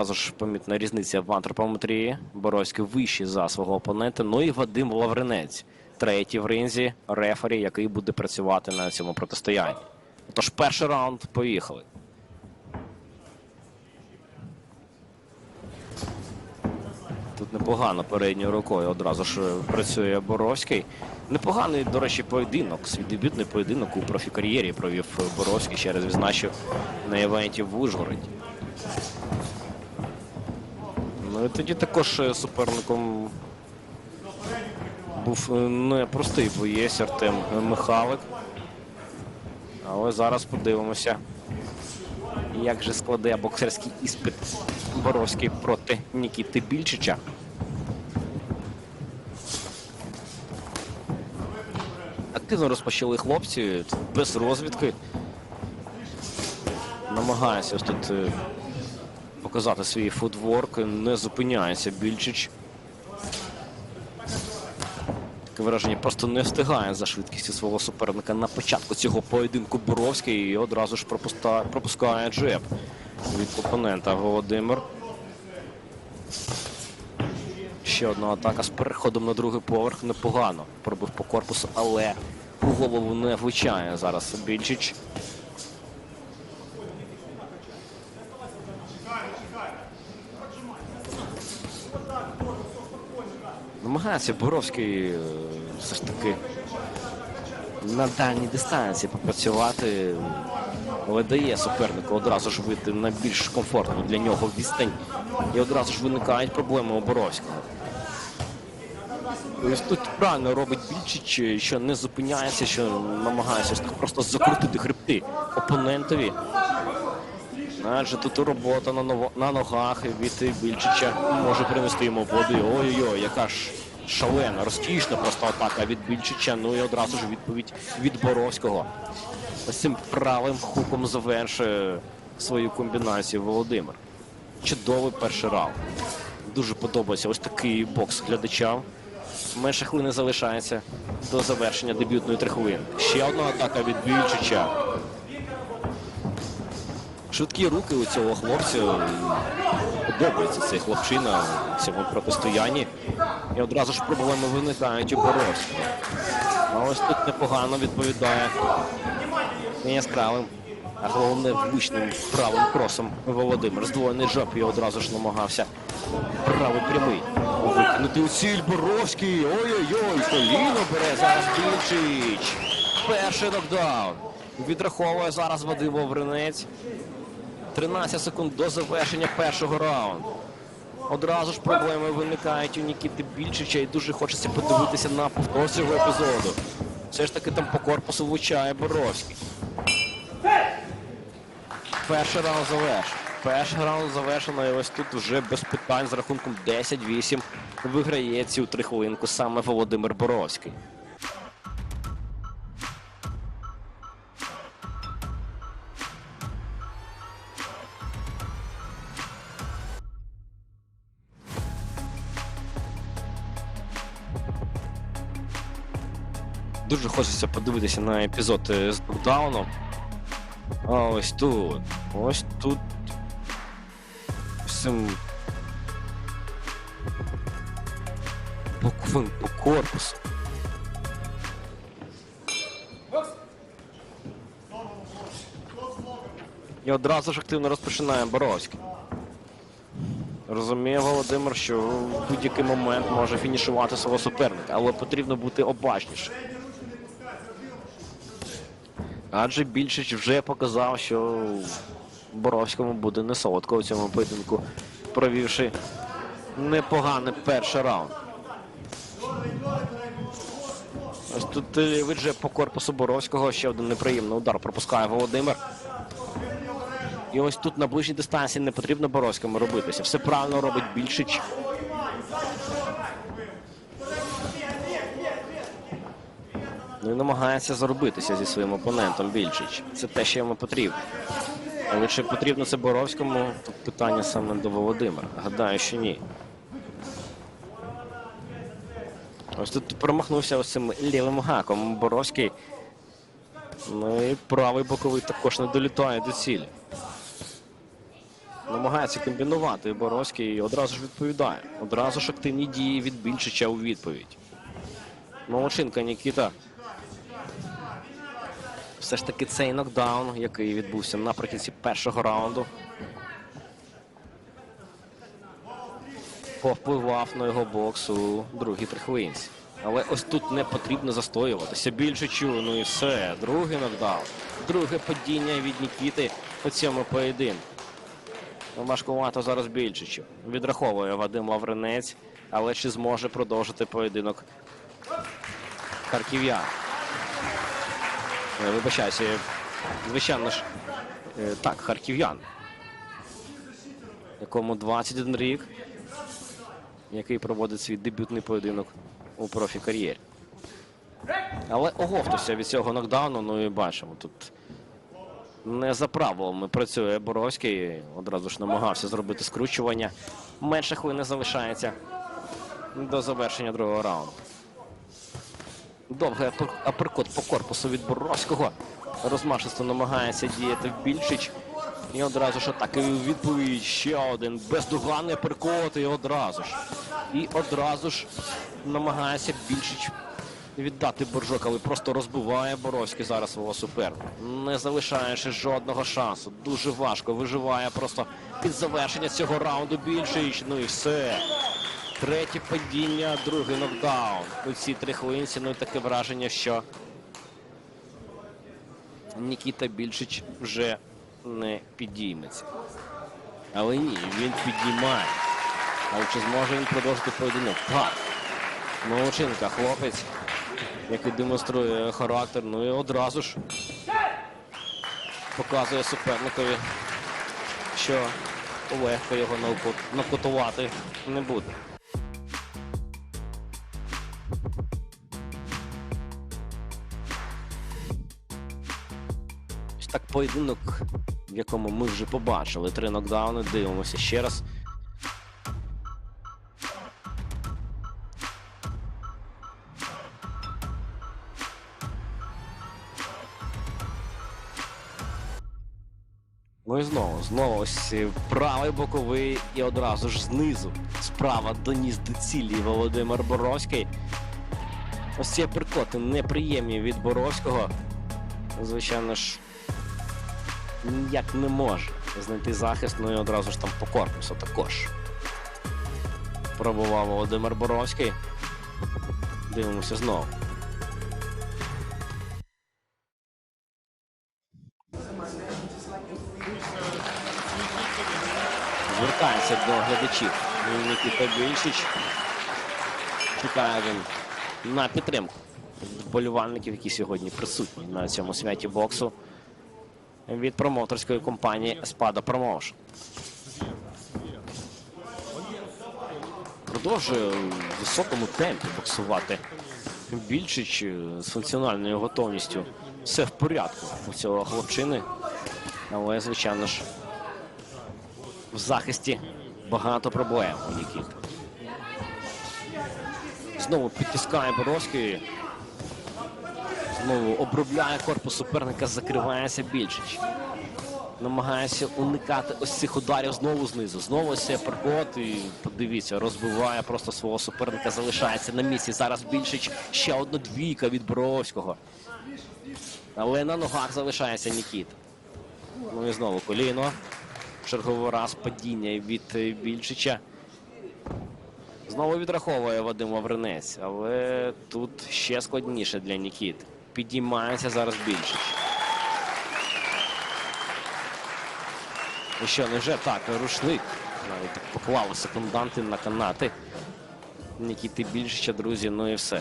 Одразу ж помітна різниця в антропометрії. Боровський вищий за свого опонента. Ну і Вадим Лавринець. Третій в ринзі рефері, який буде працювати на цьому протистоянні. Тож перший раунд поїхали. Тут непогано передньою рукою одразу ж працює Боровський. Непоганий, до речі, поєдинок. Свій дебютний поєдинок у профікар'єрі провів Боровський ще раз відзначив на івенті в Ужгороді. Ну і тоді також е, суперником був е, непростий боєць Артем Михалик. Але зараз подивимося, як же складе боксерський іспит Боровський проти Нікіти Більчича. Активно розпочали хлопці без розвідки. Намагаються ось тут е, показати свій футворк. Не зупиняється Більчич. Таке враження просто не встигає за швидкістю свого суперника на початку цього поєдинку Боровський і одразу ж пропускає джеб від опонента Володимир. Ще одна атака з переходом на другий поверх непогано. Пробив по корпусу, але голову не влучає зараз Більчич. Намагається Боровський е, все ж таки на дальній дистанції попрацювати, але дає супернику одразу ж вийти на більш комфортну для нього відстань. І одразу ж виникають проблеми у Боровського. Ось тут правильно робить Більчич, що не зупиняється, що намагається так просто закрутити хребти опонентові. Адже тут робота на ногах від Більчича може принести йому води. Ой-ой-ой, яка ж шалена, розкішна просто атака від Більчича. Ну і одразу ж відповідь від Боровського. Ось цим правим хуком завершує свою комбінацію Володимир. Чудовий перший раунд. Дуже подобається ось такий бокс глядачам. Менше хвилини залишається до завершення дебютної три хвилини. Ще одна атака від Більчича. Швидкі руки у цього хлопця. Подобається цей хлопчина в цьому протистоянні. І одразу ж проблеми виникають у Боровського. А ось тут непогано відповідає не яскравим, а головне влучним правим кросом Володимир. Здвоєний жоп і одразу ж намагався правий прямий. Викинути у ціль Боровський. Ой-ой-ой, коліно бере зараз Більчич. Перший нокдаун. Відраховує зараз Вадим Вовринець. 13 секунд до завершення першого раунду. Одразу ж проблеми виникають у Нікіти Більчича і дуже хочеться подивитися на повтор цього епізоду. Все ж таки там по корпусу влучає Боровський. Перший раунд завершено. Перший раунд завершено, і ось тут вже без питань з рахунком 10-8 виграє цю трихвилинку саме Володимир Боровський. Дуже хочеться подивитися на епізод е, з нокдауном. А ось тут. Ось тут. Цим. По, по корпусу. І одразу ж активно розпочинає Боровський. Розуміє Володимир, що в будь-який момент може фінішувати свого суперника, але потрібно бути обачнішим. Адже Більшич вже показав, що Боровському буде не солодко у цьому поєдинку, провівши непоганий перший раунд. Ось тут е, вже по корпусу Боровського ще один неприємний удар пропускає Володимир. І ось тут на ближній дистанції не потрібно Боровському робитися. Все правильно робить Більшич. Ну і намагається заробитися зі своїм опонентом Більчич. Це те, що йому потрібно. Але чи потрібно це Боровському? Тут питання саме до Володимира. Гадаю, що ні. Ось тут промахнувся ось цим лівим гаком Боровський. Ну і правий боковий також не долітає до цілі. Намагається комбінувати Боровський і одразу ж відповідає. Одразу ж активні дії від Більшича у відповідь. Молодчинка Нікіта. Все ж таки цей нокдаун, який відбувся наприкінці першого раунду. Повпливав на його бокс у другій трихвинці. Але ось тут не потрібно застоюватися. Більше чую, ну і все. Другий нокдаун. Друге падіння від Нікіти у цьому поєдинку. Ну, Важкувато зараз Більчичу. Відраховує Вадим Лавринець, але чи зможе продовжити поєдинок харків'ян? Е, Вибачаюся, звичайно ж, е, так, харків'ян, якому 21 рік, який проводить свій дебютний поєдинок у профі-кар'єрі. Але оговтався від цього нокдауну, ну і бачимо, тут не за правилами працює Боровський. Одразу ж намагався зробити скручування. Менше хвилини залишається до завершення другого раунду. Довгий апер- аперкот по корпусу від Боровського. Розмашисто намагається діяти в більшіч. І одразу ж атаки відповідь. Ще один бездоганний аперкот і одразу ж. І одразу ж намагається більшіч віддати боржок, але просто розбиває Боровський зараз свого суперника. Не залишаючи жодного шансу. Дуже важко виживає просто під завершення цього раунду більшіч. Ну і все. Третє падіння, другий нокдаун. У цій три хвилинці, ну таке враження, що Нікіта Більшич вже не підійметься. Але ні, він підіймає. Але чи зможе він продовжити поєдинок? Так. Молодчинка, хлопець, який демонструє характер, ну і одразу ж показує суперникові, що легко його нокутувати не буде. Поєдинок, в якому ми вже побачили три нокдауни. Дивимося ще раз. Ну і знову, знову ось е, правий боковий і одразу ж знизу. Справа доніс до цілі Володимир Боровський. Ось ці апперкоти неприємні від Боровського. Звичайно ж, ніяк не може знайти захист, ну і одразу ж там по корпусу також. Пробував Володимир Боровський. Дивимося знову. Звертається до глядачів. Нікіта Більшич. Чекає він на підтримку вболівальників, які сьогодні присутні на цьому святі боксу від промоутерської компанії Espada Promotion. Продовжує в високому темпі боксувати. Більшич з функціональною готовністю. Все в порядку у цього хлопчини. Але, звичайно ж, в захисті багато проблем у Нікіти. Знову підтискає Боровський. Знову обробляє корпус суперника, закривається більшіч. Намагається уникати ось цих ударів знову знизу. Знову ось цей і подивіться, розбиває просто свого суперника, залишається на місці. Зараз більшіч ще одна двійка від Боровського. Але на ногах залишається Нікіта. Ну і знову коліно. Черговий раз падіння від е, Більшича. Знову відраховує Вадим Лавринець, але тут ще складніше для Нікіти. Підіймається зараз більшість. І що, невже так, рушник? Навіть поклали секунданти на канати. Нікіти Більшича, друзі, ну і все.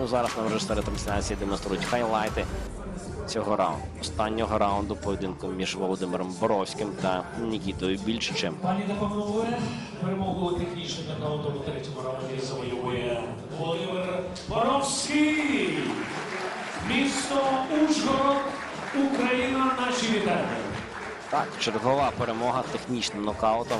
Ну зараз нам режисери трансляції демонструють хайлайти цього раунду. Останнього раунду поєдинку між Володимиром Боровським та Нікітою Більчичем. Пані панове, перемогу технічним нокаутом у третьому раунді завоює Володимир Боровський. Міс Україна, наші вітання. Так, чергова перемога технічним нокаутом.